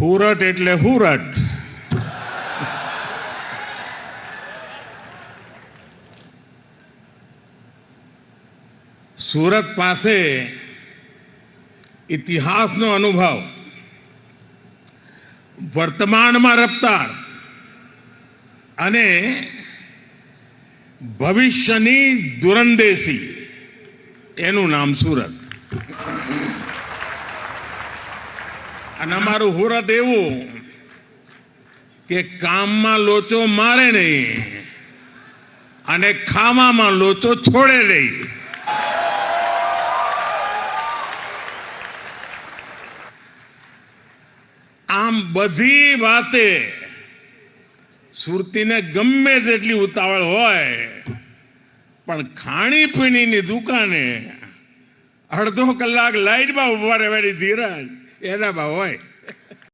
હુરટ એટલે હુરટ. સુરત પાસે ઇતિહાસનો અનુભવ. વર્તમાનમાં રફતાર અને ભવિષ્યની દુરંદેશી એનું નામ સુરત. અને અમારું હુરત એવું કે કામમાં લોચો મારે નહીં અને ખાવામાં લોચો છોડે નહીં. આમ બધી વાતે સુરતીને ગમે તેટલી ઉતાવળ હોય, પણ ખાણીપીણીની દુકાને અડધો કલાક લાઈટમાં ઊભા રહેવાની ધીરજ એનામાં હોય.